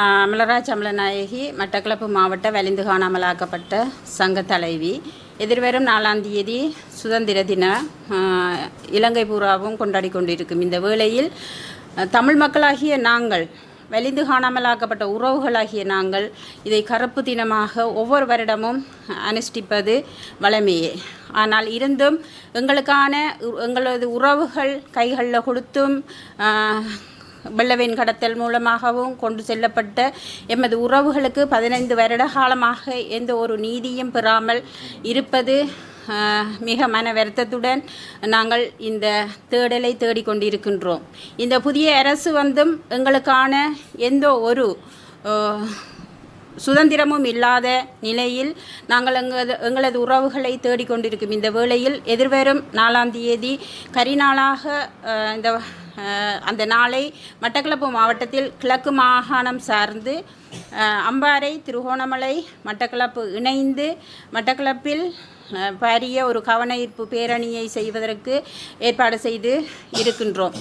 அமலராஜ் அமலநாயகி மட்டக்களப்பு மாவட்ட வலிந்து காணாமலாக்கப்பட்ட சங்க தலைவி. எதிர்வரும் நாலாம் தேதி சுதந்திர தின இலங்கை பூராவும் கொண்டாடி கொண்டிருக்கும். இந்த வேளையில் தமிழ் மக்களாகிய நாங்கள் வலிந்து காணாமலாக்கப்பட்ட உறவுகளாகிய நாங்கள் இதை கருப்பு தினமாக ஒவ்வொரு வருடமும் அனுஷ்டிப்பது வளமையே ஆனால் இருந்தும் எங்களுக்கான எங்களது உறவுகள் கைகளில் கொடுத்தும் வெள்ளவேன் கடத்தல் மூலமாகவும் கொண்டு செல்லப்பட்ட எமது உறவுகளுக்கு பதினைந்து வருட காலமாக எந்த ஒரு நீதியும் பெறாமல் இருப்பது மிக மன வருத்தத்துடன் நாங்கள் இந்த தேடலை தேடிக்கொண்டிருக்கின்றோம். இந்த புதிய அரசு வந்தும் எங்களுக்கான எந்த ஒரு சுதந்திரமும் இல்லாத நிலையில் நாங்கள் எங்களது எங்களது உறவுகளை தேடிக்கொண்டிருக்கும் இந்த வேளையில் எதிர்வரும் நாலாம் தேதி கரிநாளாக இந்த அந்த நாளை மட்டக்களப்பு மாவட்டத்தில் கிழக்கு மாகாணம் சார்ந்து அம்பாறை திருகோணமலை மட்டக்களப்பு இணைந்து மட்டக்களப்பில் பாரிய ஒரு கவன ஈர்ப்பு பேரணியை செய்வதற்கு ஏற்பாடு செய்து இருக்கின்றோம்.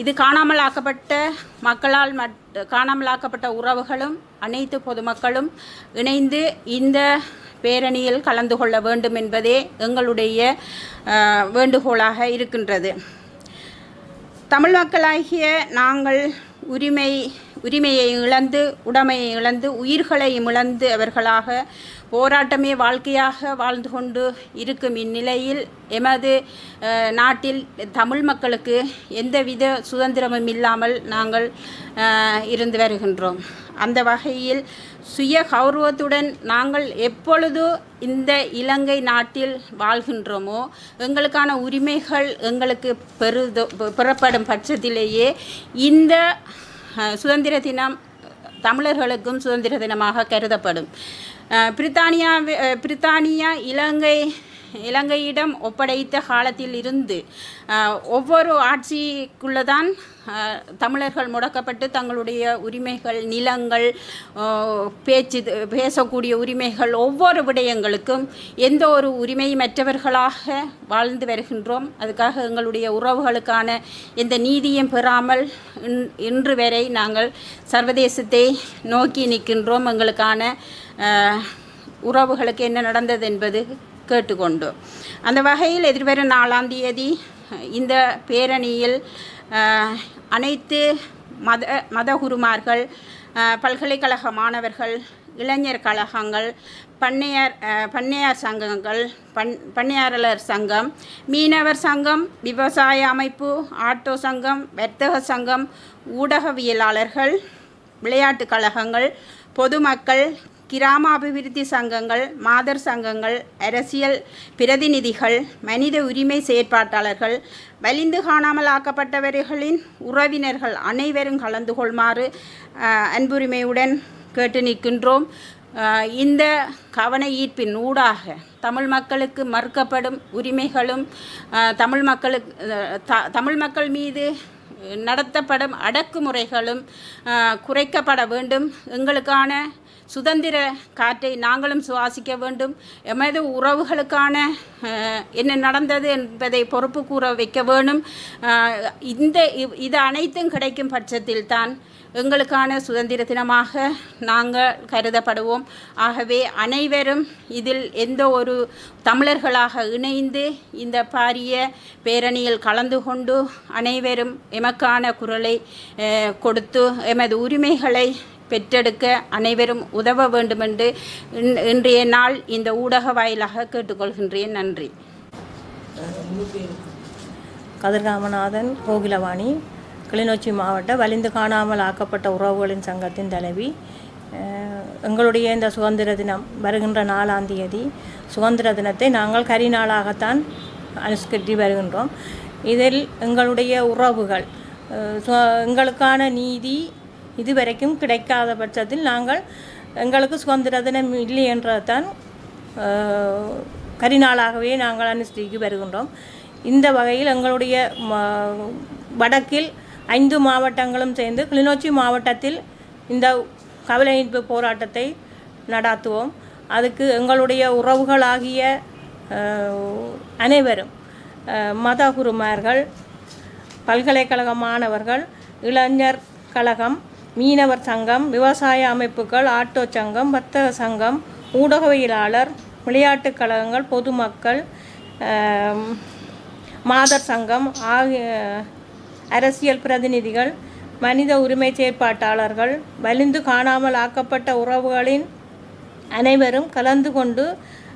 இது காணாமல் ஆக்கப்பட்ட மக்களால் மட் காணாமல் ஆக்கப்பட்ட உறவுகளும் அனைத்து பொதுமக்களும் இணைந்து இந்த பேரணியில் கலந்து கொள்ள வேண்டும் என்பதே எங்களுடைய வேண்டுகோளாக இருக்கின்றது. தமிழ் மக்களாகிய நாங்கள் உரிமை உரிமையை இழந்து உடமையை இழந்து உயிர்களையும் இழந்து அவர்களாக போராட்டமே வாழ்க்கையாக வாழ்ந்து கொண்டு இருக்கும் இந்நிலையில் எமது நாட்டில் தமிழ் மக்களுக்கு எந்தவித சுதந்திரமும் இல்லாமல் நாங்கள் இருந்து வருகின்றோம். அந்த வகையில் சுய கௌரவத்துடன் நாங்கள் எப்பொழுது இந்த இலங்கை நாட்டில் வாழ்கின்றோமோ எங்களுக்கான உரிமைகள் எங்களுக்கு பெறுதோ பெறப்படும் பட்சத்திலேயே இந்த சுதந்திர தினம் தமிழர்களுக்கும் சுதந்திர தினமாக கருதப்படும். பிரித்தானியா பிரித்தானியா இலங்கை இலங்கையிடம் ஒப்படைத்த காலத்தில் இருந்து ஒவ்வொரு ஆட்சிக்குள்ளே தான் தமிழர்கள் முடக்கப்பட்டு தங்களுடைய உரிமைகள் நிலங்கள் பேச்சு பேசக்கூடிய உரிமைகள் ஒவ்வொரு விடயங்களுக்கும் எந்த ஒரு உரிமையமற்றவர்களாக வாழ்ந்து வருகின்றோம். அதுக்காக எங்களுடைய உறவுகளுக்கான எந்த நீதியும் பெறாமல் இன்- இன்று வரை நாங்கள் சர்வதேசத்தை நோக்கி நிற்கின்றோம். எங்களுக்கான உறவுகளுக்கு என்ன நடந்தது என்பது கேட்டுக்கொண்டு. அந்த வகையில் எதிர்வரும் நாலாம் தேதி இந்த பேரணியில் அனைத்து மத மதகுருமார்கள் பல்கலைக்கழக மாணவர்கள் இளைஞர் கழகங்கள் பண்ணையார் பண்ணையார் சங்கங்கள் பண் பண்ணையாளர் சங்கம் மீனவர் சங்கம் விவசாய அமைப்பு ஆட்டோ சங்கம் வர்த்தக சங்கம் ஊடகவியலாளர்கள் விளையாட்டுக் கழகங்கள் பொதுமக்கள் கிராம அபிவிருத்தி சங்கங்கள் மாதர் சங்கங்கள் அரசியல் பிரதிநிதிகள் மனித உரிமை செயற்பாட்டாளர்கள் வலிந்து காணாமல் ஆக்கப்பட்டவர்களின் உறவினர்கள் அனைவரும் கலந்து கொள்மாறு அன்புரிமையுடன் கேட்டு நிற்கின்றோம். இந்த கவன ஈர்ப்பின் ஊடாக தமிழ் மக்களுக்கு மறுக்கப்படும் உரிமைகளும் தமிழ் மக்களுக்கு த தமிழ் மக்கள் மீது நடத்தப்படும் அடக்குமுறைகளும் குறைக்கப்பட வேண்டும். எங்களுக்கான சுதந்திர காற்றை நாங்களும் சுவாசிக்க வேண்டும். எமது உறவுகளுக்கான என்ன நடந்தது என்பதை பொறுப்பு கூற வைக்க வேணும். இந்த இவ்- இது அனைத்தும் கிடைக்கும் பட்சத்தில் தான் எங்களுக்கான சுதந்திர தினமாக நாங்கள் கருதப்படுவோம். ஆகவே அனைவரும் இதில் எந்த ஒரு தமிழர்களாக இணைந்து இந்த பாரிய பேரணியில் கலந்து கொண்டு அனைவரும் எமக்கான குரலை கொடுத்து எமது உரிமைகளை பெற்றெடுக்க அனைவரும் உதவ வேண்டுமென்று இன்- இன்றைய நாள் இந்த ஊடக வாயிலாக கேட்டுக்கொள்கின்றேன். நன்றி. கதிர்காமநாதன் கோகிலவாணி கிளிநொச்சி மாவட்ட வலிந்து காணாமல் ஆக்கப்பட்ட உறவுகளின் சங்கத்தின் தலைவி. எங்களுடைய இந்த சுதந்திர தினம் வருகின்ற நாலாம் தேதி சுதந்திர தினத்தை நாங்கள் கரிநாளாகத்தான் அனுஷ்கரித்து வருகின்றோம். இதில் எங்களுடைய உறவுகள் சு- எங்களுக்கான நீதி இதுவரைக்கும் கிடைக்காத பட்சத்தில் நாங்கள் எங்களுக்கு சுதந்திர தினம் இல்லை என்றதான் கரிநாளாகவே நாங்கள் அனுஷ்டிக்கு வருகின்றோம். இந்த வகையில் எங்களுடைய ம- வடக்கில் ஐந்து மாவட்டங்களும் சேர்ந்து கிளிநொச்சி மாவட்டத்தில் இந்த கவலை மீட்பு போராட்டத்தை நடாத்துவோம். அதுக்கு எங்களுடைய உறவுகளாகிய அனைவரும் மத குருமார்கள் பல்கலைக்கழக மாணவர்கள் இளைஞர் கழகம் மீனவர் சங்கம் விவசாய அமைப்புகள் ஆட்டோ சங்கம் வர்த்தக சங்கம் ஊடகவியலாளர் விளையாட்டுக் கழகங்கள் பொதுமக்கள் மாதர் சங்கம் ஆகிய அரசியல் பிரதிநிதிகள் மனித உரிமை செயற்பாட்டாளர்கள் வலிந்து காணாமல் ஆக்கப்பட்ட உறவுகளின் அனைவரும் கலந்து கொண்டு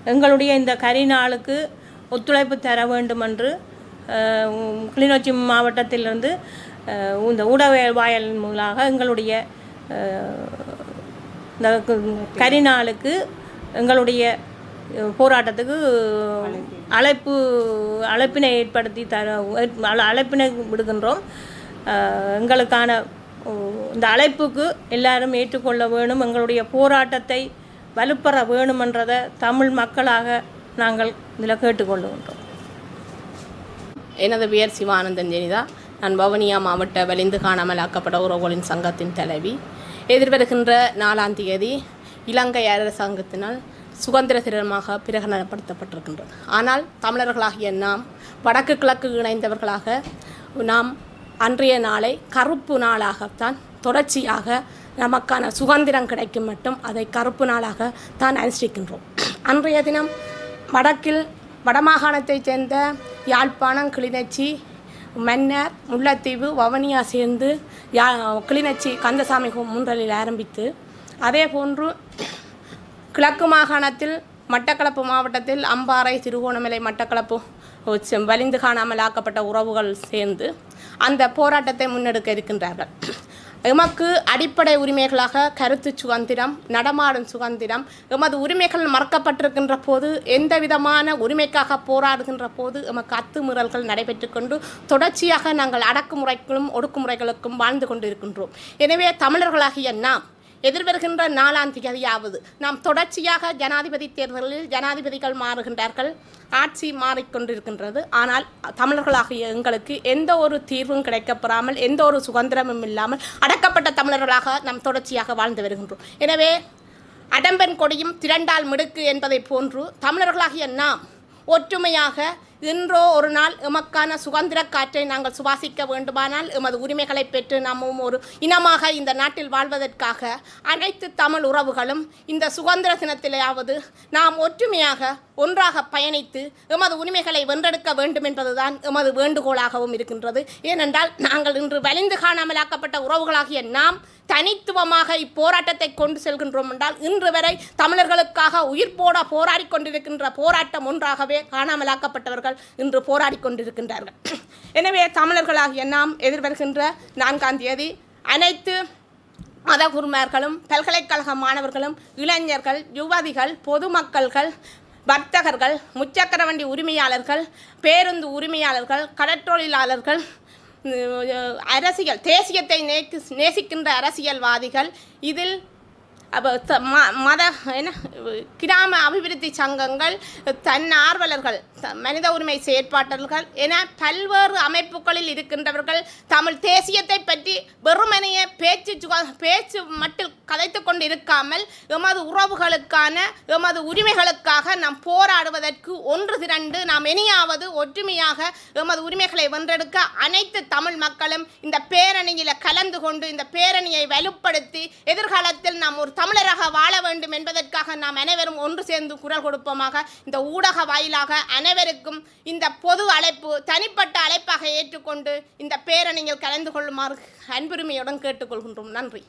எங்களுடைய இந்த கரிநாளுக்கு ஒத்துழைப்பு தர வேண்டும் என்று கிளிநொச்சி மாவட்டத்திலிருந்து இந்த இந்த ஊடகவாயல் மூலமாக எங்களுடைய இந்த கரிநாளுக்கு எங்களுடைய போராட்டத்துக்கு அழைப்பு அழைப்பினை ஏற்படுத்தி தர அழைப்பினை விடுகின்றோம். எங்களுக்கான இந்த அழைப்புக்கு எல்லாரும் ஏற்றுக்கொள்ள வேணும். எங்களுடைய போராட்டத்தை வலுப்பெற வேணுமென்றதை தமிழ் மக்களாக நாங்கள் இதில் கேட்டுக்கொள்ளுகின்றோம். எனது பெயர் சிவானந்தன் ஜெனிதா. நான் வவுனியா மாவட்ட வலிந்து காணாமல் ஆக்கப்பட்ட உறவுகளின் சங்கத்தின் தலைவி. எதிர்வருகின்ற நாலாம் தேதி இலங்கை அரசாங்கத்தினால் சுதந்திர தினமாக பிரகடனப்படுத்தப்பட்டிருக்கின்றது. ஆனால் தமிழர்களாகிய நாம் வடக்கு கிழக்கு இணைந்தவர்களாக நாம் அன்றைய நாளை கருப்பு நாளாகத்தான் தொடர்ச்சியாக நமக்கான சுதந்திரம் கிடைக்கும் மட்டும் அதை கருப்பு நாளாக தான் அனுஷ்டிக்கின்றோம். அன்றைய தினம் வடக்கில் வடமாகாணத்தைச் சேர்ந்த யாழ்ப்பாணம் கிளிநொச்சி மன்னர் முல்லைத்தீவு வவனியா சேர்ந்து யா கிளிநொச்சி கந்தசாமி கு- முன்றலில் ஆரம்பித்து அதே போன்று கிழக்கு மாகாணத்தில் மட்டக்களப்பு மாவட்டத்தில் அம்பாறை திருகோணமலை மட்டக்களப்பு வலிந்து காணாமல் ஆக்கப்பட்ட உறவுகள் சேர்ந்து அந்த போராட்டத்தை முன்னெடுக்க இருக்கின்றார்கள். எமக்கு அடிப்படை உரிமைகளாக கருத்து சுதந்திரம் நடமாடும் சுதந்திரம் எமது உரிமைகள் மறக்கப்பட்டிருக்கின்ற போது எந்த விதமான உரிமைக்காக போராடுகின்ற போது எமக்கு அத்துமீறல்கள் நடைபெற்று கொண்டு தொடர்ச்சியாக நாங்கள் அடக்குமுறைகளும் ஒடுக்குமுறைகளுக்கும் வாழ்ந்து கொண்டிருக்கின்றோம். எனவே தமிழர்களாகிய நாம் எதிர்வருகின்ற நாலாம் தேதியாவது நாம் தொடர்ச்சியாக ஜனாதிபதி தேர்தலில் ஜனாதிபதிகள் மாறுகின்றார்கள். ஆட்சி மாறிக்கொண்டிருக்கின்றது. ஆனால் தமிழர்களாகிய எங்களுக்கு எந்த ஒரு தீர்வும் கிடைக்கப்பெறாமல் எந்த ஒரு சுதந்திரமும் இல்லாமல் அடக்கப்பட்ட தமிழர்களாக நாம் தொடர்ச்சியாக வாழ்ந்து வருகின்றோம். எனவே அடம்பன் கொடியும் திரண்டால் மிடுக்கு என்பதைப் போன்று தமிழர்களாகிய நாம் ஒற்றுமையாக இன்றோ ஒரு நாள் எமக்கான சுதந்திர காற்றை நாங்கள் சுவாசிக்க வேண்டுமானால் எமது உரிமைகளை பெற்று நாமும் ஒரு இனமாக இந்த நாட்டில் வாழ்வதற்காக அனைத்து தமிழ் உறவுகளும் இந்த சுதந்திர தினத்திலேயாவது நாம் ஒற்றுமையாக ஒன்றாக பயணித்து எமது உரிமைகளை வென்றெடுக்க வேண்டும் என்பதுதான் எமது வேண்டுகோளாகவும் இருக்கின்றது. ஏனென்றால் நாங்கள் இன்று வலிந்து காணாமலாக்கப்பட்ட உறவுகளாகிய நாம் தனித்துவமாக இப்போராட்டத்தை கொண்டு செல்கின்றோம் என்றால் இன்று வரை தமிழர்களுக்காக உயிர் போட போராடி கொண்டிருக்கின்ற போராட்டம் ஒன்றாகவே காணாமலாக்கப்பட்டவர்கள் இன்று போராடி கொண்டிருக்கின்றார்கள். எனவே தமிழர்களாகிய நாம் எதிர்வருகின்ற நான்காம் தேதி அனைத்து மதகுருமார்களும் பல்கலைக்கழக மாணவர்களும் இளைஞர்கள் யுவதிகள் பொதுமக்கள்கள் வர்த்தகர்கள் முச்சக்கர வண்டி உரிமையாளர்கள் பேருந்து உரிமையாளர்கள் கடற்றொழிலாளர்கள் அரசியல் தேசியத்தை நேசிக்கின்ற அரசியல்வாதிகள் இதில் அப்போ த- ம- மத என்ன கிராம அபிவிருத்தி சங்கங்கள் தன்னார்வலர்கள் த- மனித உரிமை செயற்பாட்டர்கள் என பல்வேறு அமைப்புகளில் இருக்கின்றவர்கள் தமிழ் தேசியத்தை பற்றி வெறுமனைய பேச்சு பேச்சு மட்டும் கதைத்து கொண்டு இருக்காமல் எமது உறவுகளுக்கான எமது உரிமைகளுக்காக நாம் போராடுவதற்கு ஒன்று திரண்டு நாம் இனியாவது ஒற்றுமையாக எமது உரிமைகளை வென்றெடுக்க அனைத்து தமிழ் மக்களும் இந்த பேரணியில் கலந்து கொண்டு இந்த பேரணியை வலுப்படுத்தி எதிர்காலத்தில் நாம் ஒரு தமிழராக வாழ வேண்டும் என்பதற்காக நாம் அனைவரும் ஒன்று சேர்ந்து குரல் கொடுப்போமாக. இந்த ஊடக வாயிலாக அனைவருக்கும் இந்த பொது அழைப்பு தனிப்பட்ட அழைப்பாக ஏற்றுக்கொண்டு இந்த பேரணியில் கலந்து கொள்ளுமாறு அன்புரிமையுடன் கேட்டுக்கொள்கின்றோம். நன்றி.